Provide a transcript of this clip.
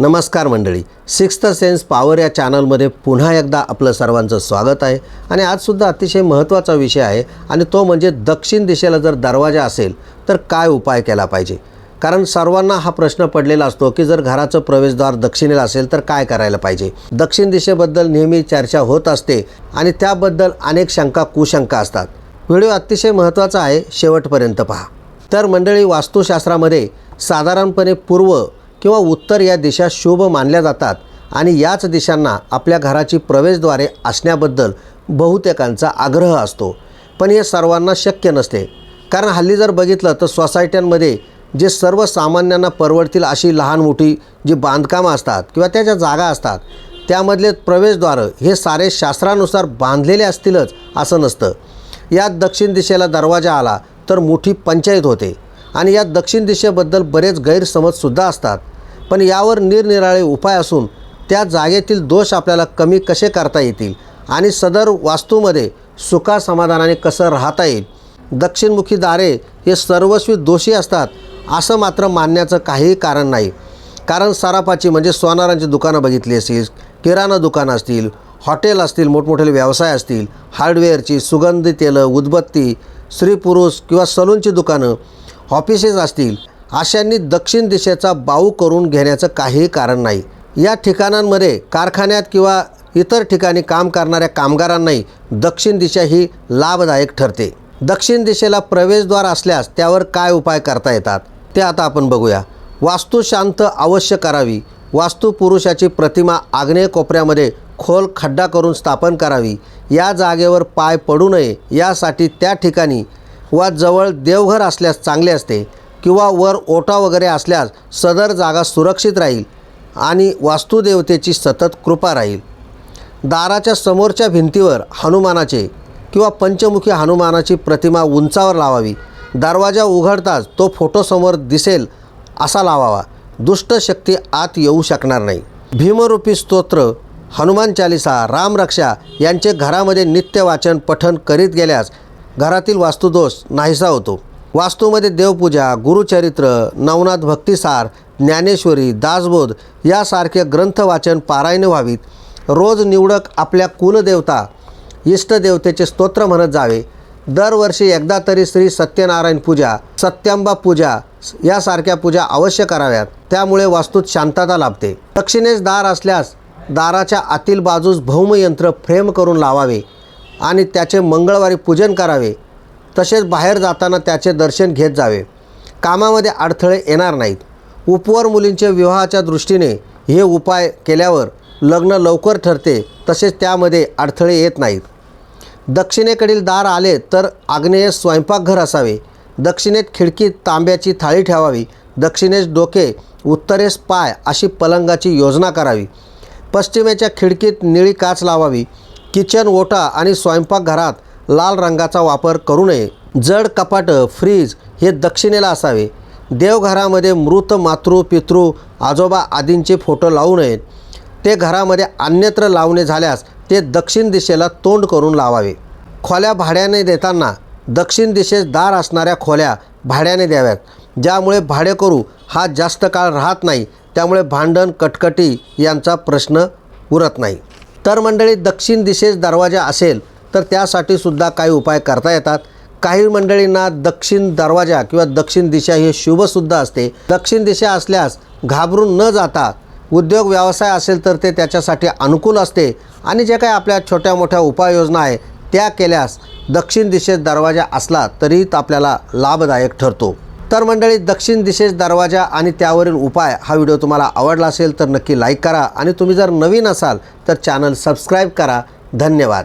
नमस्कार मंडळी sixth sense power या चॅनलमध्ये पुन्हा एकदा आपलं सर्वांचं स्वागत आहे. आणि आजसुद्धा अतिशय महत्त्वाचा विषय आहे आणि तो म्हणजे दक्षिण दिशेला जर दरवाजा असेल तर काय उपाय केला पाहिजे? कारण सर्वांना हा प्रश्न पडलेला असतो की जर घराचं प्रवेशद्वार दक्षिणेला असेल तर काय करायला पाहिजे? दक्षिण दिशेबद्दल नेहमी चर्चा होत असते आणि त्याबद्दल अनेक शंका कुशंका असतात. व्हिडिओ अतिशय महत्त्वाचा आहे शेवटपर्यंत पहा. तर मंडळी वास्तुशास्त्रामध्ये साधारणपणे पूर्व किंवा उत्तर या दिशा शुभ मानल्या जातात आणि याच दिशांना आपल्या घराची प्रवेशद्वारे असण्याबद्दल बहुतेकांचा आग्रह असतो. पण हे सर्वांना शक्य नसते. कारण हल्ली जर बघितलं तर सोसायट्यांमध्ये जे सर्वसामान्यांना परवडतील अशी लहान मोठी जी बांधकामं असतात किंवा त्या ज्या जागा असतात त्यामधले प्रवेशद्वारं हे सारे शास्त्रानुसार बांधलेले असतीलच असं नसतं. यात दक्षिण दिशेला दरवाजा आला तर मोठी पंचायत होते. आणि या दक्षिण दिशेबद्दल बरेच गैरसमजसुद्धा असतात. पण यावर निरनिराळे उपाय असून त्या जागेतील दोष आपल्याला कमी कसे करता येतील आणि सदर वास्तूमध्ये सुखासमाधानाने कसं राहता येईल? दक्षिणमुखी दारे हे सर्वस्वी दोषी असतात असं मात्र मानण्याचं काहीही कारण नाही. कारण सराफाची म्हणजे सोनारांची दुकानं बघितली असतील किराणा दुकानं असतील हॉटेल असतील मोठमोठे व्यवसाय असतील हार्डवेअरची सुगंधी तेलं उदबत्ती स्त्री पुरुष किंवा सलूनची दुकानं ऑफिसेस असतील अशांनी दक्षिण दिशेचा बाऊ करून घेण्याचं काहीही कारण नाही. या ठिकाणांमध्ये कारखान्यात किंवा इतर ठिकाणी काम करणाऱ्या कामगारांनाही दक्षिण दिशा ही लाभदायक ठरते. दक्षिण दिशेला प्रवेशद्वार असल्यास त्यावर काय उपाय करता येतात ते आता आपण बघूया. वास्तू शांत अवश्य करावी. वास्तू पुरुषाची प्रतिमा आग्नेय कोपऱ्यामध्ये खोल खड्डा करून स्थापन करावी. या जागेवर पाय पडू नये यासाठी त्या ठिकाणी वा जवळ देवघर असल्यास चांगले असते किंवा वर ओटा वगैरे असल्यास सदर जागा सुरक्षित राहील आणि वास्तुदेवतेची सतत कृपा राहील. दाराच्या समोरच्या भिंतीवर हनुमानाचे किंवा पंचमुखी हनुमानाची प्रतिमा उंचावर लावावी. दरवाजा उघडताच तो फोटोसमोर दिसेल असा लावावा. दुष्ट शक्ती आत येऊ शकणार नाही. भीमरूपी स्तोत्र हनुमान चालिसा रामरक्षा यांचे घरामध्ये नित्य वाचन पठन करीत गेल्यास घरातील वास्तुदोष नाहीसा होतो. वास्तूमध्ये देवपूजा गुरुचरित्र नवनाथ भक्तिसार ज्ञानेश्वरी दासबोध यासारखे ग्रंथ वाचन व्हावीत. रोज निवडक आपल्या कुलदेवता इष्टदेवतेचे स्तोत्र म्हणत जावे. दरवर्षी एकदा तरी श्री सत्यनारायण पूजा सत्यांबा पूजा यासारख्या पूजा अवश्य कराव्यात. त्यामुळे वास्तूत शांतता लाभते. दक्षिणेस दार असल्यास दाराच्या आतील बाजूस भौमयंत्र फ्रेम करून लावावे. आणि त्याचे मंगळवारी पूजन करावे. तसेच बाहेर जाताना त्याचे दर्शन घेत जावे. कामामध्ये अडथळे येणार नाहीत. उपवर मुलींचे विवाहाच्या दृष्टीने हे उपाय केल्यावर लग्न लवकर ठरते तसेच त्यामध्ये अडथळे येत नाहीत. दक्षिणेकडील दार आले तर आग्नेय स्वयंपाकघर असावे. दक्षिणेत खिडकीत तांब्याची थाळी ठेवावी. दक्षिणेस डोके उत्तरेस पाय अशी पलंगाची योजना करावी. पश्चिमेच्या खिडकीत निळी काच लावावी. किचन ओटा आणि स्वयंपाकघरात लाल रंगाचा वापर करू नये. जड कपाटं फ्रीज हे दक्षिणेला असावे. देवघरामध्ये मृत मातृ पितृ आजोबा आदींचे फोटो लावू नयेत ते घरामध्ये अन्यत्र लावणे झाल्यास ते दक्षिण दिशेला तोंड करून लावावे. खोल्या भाड्याने देताना दक्षिण दिशेस दार असणाऱ्या खोल्या भाड्याने द्याव्यात. ज्यामुळे भाडेकरू हा जास्त काळ राहत नाही त्यामुळे भांडण कटकटी यांचा प्रश्न उरत नाही. तर मंडळी दक्षिण दिशेस दरवाजा असेल तर त्यासाठी सुद्धा काही उपाय करता येतात. काही मंडळींना दक्षिण दरवाजा किंवा दक्षिण दिशा हे शुभसुद्धा असते. दक्षिण दिशा असल्यास घाबरून न जाता उद्योग व्यवसाय असेल तर ते त्याच्यासाठी अनुकूल असते. आणि जे काही आपल्या छोट्या मोठ्या उपाययोजना आहे त्या केल्यास दक्षिण दिशेस दरवाजा असला तरीही आपल्याला लाभदायक ठरतो. तर मंडळी दक्षिण दिशेस दरवाजा आणि त्यावरील उपाय हा व्हिडिओ तुम्हाला आवडला असेल तर नक्की लाईक करा. आणि तुम्ही जर नवीन असाल तर चॅनल सबस्क्राईब करा. धन्यवाद.